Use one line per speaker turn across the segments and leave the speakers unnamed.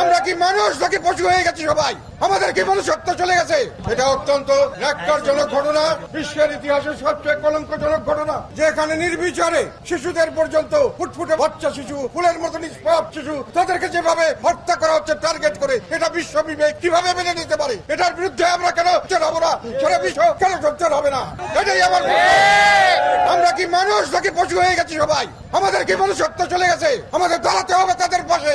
আমরা কি মানুষ নাকি পশু হয়ে গেছি সবাই? আমাদের কি মনুষ্যত্ব চলে গেছে? এটা অত্যন্ত ন্যাক্কারজনক ঘটনা, বিশ্বের ইতিহাসের সবচেয়ে কলঙ্কজনক ঘটনা। যেখানে নির্বিচারে শিশুদের পর্যন্ত ফুটফুটে বাচ্চা শিশু, ফুলের মতো নিষ্পাপ শিশু, তাদেরকে যেভাবে হত্যা করা হচ্ছে, টার্গেট করে, এটা বিশ্ব বিবেক কীভাবে মেনে নিতে পারে? এটার বিরুদ্ধে আমরা কেন হব না? সারা বিশ্ব কেন সোচ্চার হবে না? এটাই আমার আমরা কি মানুষ নাকি পশু হয়ে গেছি সবাই? আমাদের কি মনুষ্যত্ব চলে গেছে? আমাদের দাঁড়াতে হবে তাদের পাশে।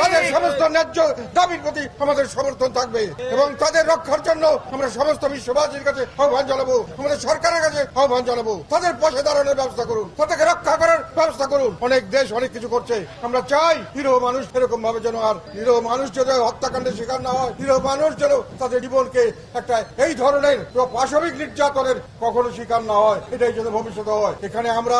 তাদের সমস্ত ন্যায্য দাবির প্রতি আমাদের সমর্থন থাকবে এবং তাদের রক্ষার জন্য আমরা সমস্ত বিশ্ববাসীর কাছে আহ্বান জানাব আমাদের সরকারের কাছে আহ্বান জানাব। তাদের পাশে দাঁড়ানোর ব্যবস্থা করুন তাদেরকে রক্ষা করার ব্যবস্থা করুন। অনেক দেশ অনেক কিছু করছে। আমরা চাই নিরহ মানুষ এরকম ভাবে যেন আর নিরহ মানুষ যেন হত্যাকাণ্ডের শিকার না হয় নিরহ মানুষ যেন তাদের জীবনকে একটা এই ধরনের পাশবিক নির্যাতনের কখনো শিকার না হয়। এটাই যেন ভবিষ্যতে হয়। এখানে আমরা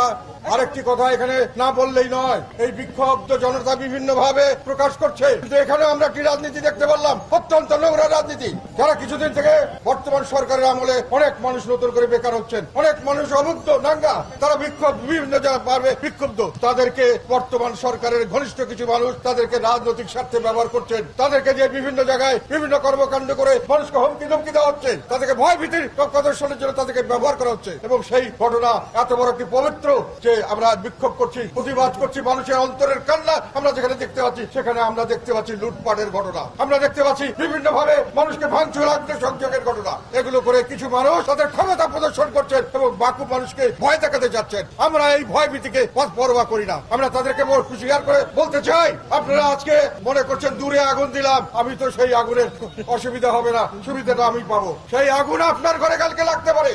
আরেকটি কথা এখানে না বললেই নয়। এই বিক্ষুব্ধ জনতা বিভিন্ন ভাবে প্রকাশ করছে। কিন্তু এখানে আমরা কি রাজনীতি দেখতে পারলাম? অত্যন্ত নোংরা রাজনীতি। যারা কিছুদিন থেকে বর্তমান সরকারের আমলে অনেক মানুষ নতুন করে বেকার হচ্ছেন, অনেক মানুষ অমুক্ত নাঙ্গা, তারা বিক্ষোভ, বিভিন্ন জায়গায় পারবে বিক্ষুব্ধ। তাদেরকে বর্তমান সরকারের ঘনিষ্ঠ কিছু মানুষ তাদেরকে রাজনৈতিক স্বার্থে ব্যবহার করছেন। তাদেরকে যে বিভিন্ন জায়গায় বিভিন্ন কর্মকাণ্ড করে মানুষকে হুমকি ধমকি দেওয়া হচ্ছে, তাদেরকে ভয় ভীতির প্রদর্শনের জন্য তাদেরকে ব্যবহার করা হচ্ছে। এবং সেই ঘটনা এত বড় একটি পবিত্র যে আমরা বিক্ষোভ করছি প্রতিবাদ করছি মানুষের অন্তরের কান্না আমরা যেখানে দেখতে পাচ্ছি সেখানে আমরা দেখতে পাচ্ছি লুটপাটের ঘটনা। আমরা দেখতে পাচ্ছি বিভিন্ন ভাবে মানুষকে ভাঙচুর আগ্নে সংযোগের ঘটনা। এগুলো করে কিছু মানুষ তাদের ক্ষমতা প্রদর্শন করছেন এবং বাকু মানুষকে ভয় দেখাতে যাচ্ছেন। আমরা এই ভয় ভীতিকে পথ পরোয়া করি না। আমরা তাদেরকে বড় হুঁশিয়ার করে বলতে চাই আপনারা আজকে মনে করছেন দূরে আগুন দিলাম আমি তো সেই আগুনের অসুবিধা হবে না সুবিধাটা আমি পাবো। সেই আগুন আপনার ঘরে কালকে লাগতে পারে।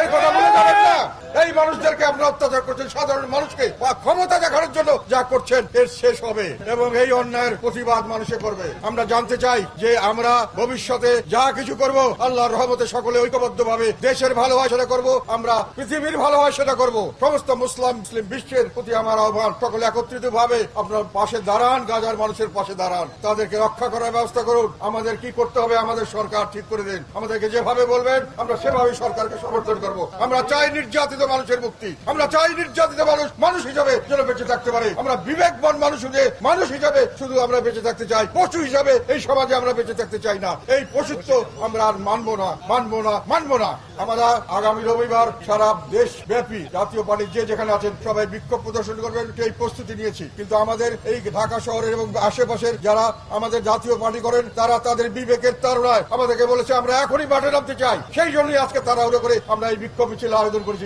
এই কথা বলে যাবেন না। এই মানুষদেরকে আপনারা অত্যাচার করছেন, সাধারণ মানুষকে বা ক্ষমতা দেখানোর জন্য যা করছেন, এর শেষ হবে এবং এই অন্যায়ের প্রতিবাদ মানুষে করবে। আমরা জানতে চাই যে আমরা ভবিষ্যতে যা কিছু করব, আল্লাহর রহমতে সকলে ঐক্যবদ্ধ ভাবে দেশের ভালো হয় সেটা করব, আমরা পৃথিবীর ভালো হয় সেটা করব। সমস্ত মুসলিম মুসলিম বিশ্বের প্রতি আমার আহ্বান, সকলে একত্রিত ভাবে আপনার পাশে দাঁড়ান, গাজার মানুষের পাশে দাঁড়ান। তাদেরকে রক্ষা করার ব্যবস্থা করুন। আমাদের কি করতে হবে আমাদের সরকার ঠিক করে দিন। আমাদেরকে যেভাবে বলবেন, আমরা সেভাবে সরকারকে সমর্থন করব। আমরা চাই নির্যাতিত মানুষের মুক্তি। আমরা চাই নির্যাতিত মানুষ মানুষ হিসাবে যেন বেঁচে থাকতে পারে। আমরা বিবেকবান মানুষ হয়ে মানুষ হিসাবে শুধু আমরা বেঁচে থাকতে চাই। পশু হিসাবে এই সমাজে আমরা বেঁচে থাকতে চাই না। এই পশুত্ব আমরা আর মানবো না মানবো না মানবো না। আমরা আগামী রবিবার সারা দেশ ব্যাপী জাতীয় পার্টি যে যেখানে আছেন, সবাই বিক্ষোভ প্রদর্শন করবেন এই প্রস্তুতি নিয়েছি। কিন্তু আমাদের এই ঢাকা শহরের এবং আশেপাশের যারা আমাদের জাতীয় পার্টি করেন, তারা তাদের বিবেকের তারণায় আমাদেরকে বলেছে, আমরা এখনই মাঠে নামতে চাই। সেই জন্যই আজকে তারা তাড়াহুড়ো করে আমরা এই বিক্ষোভ মিছিল আয়োজন করেছি।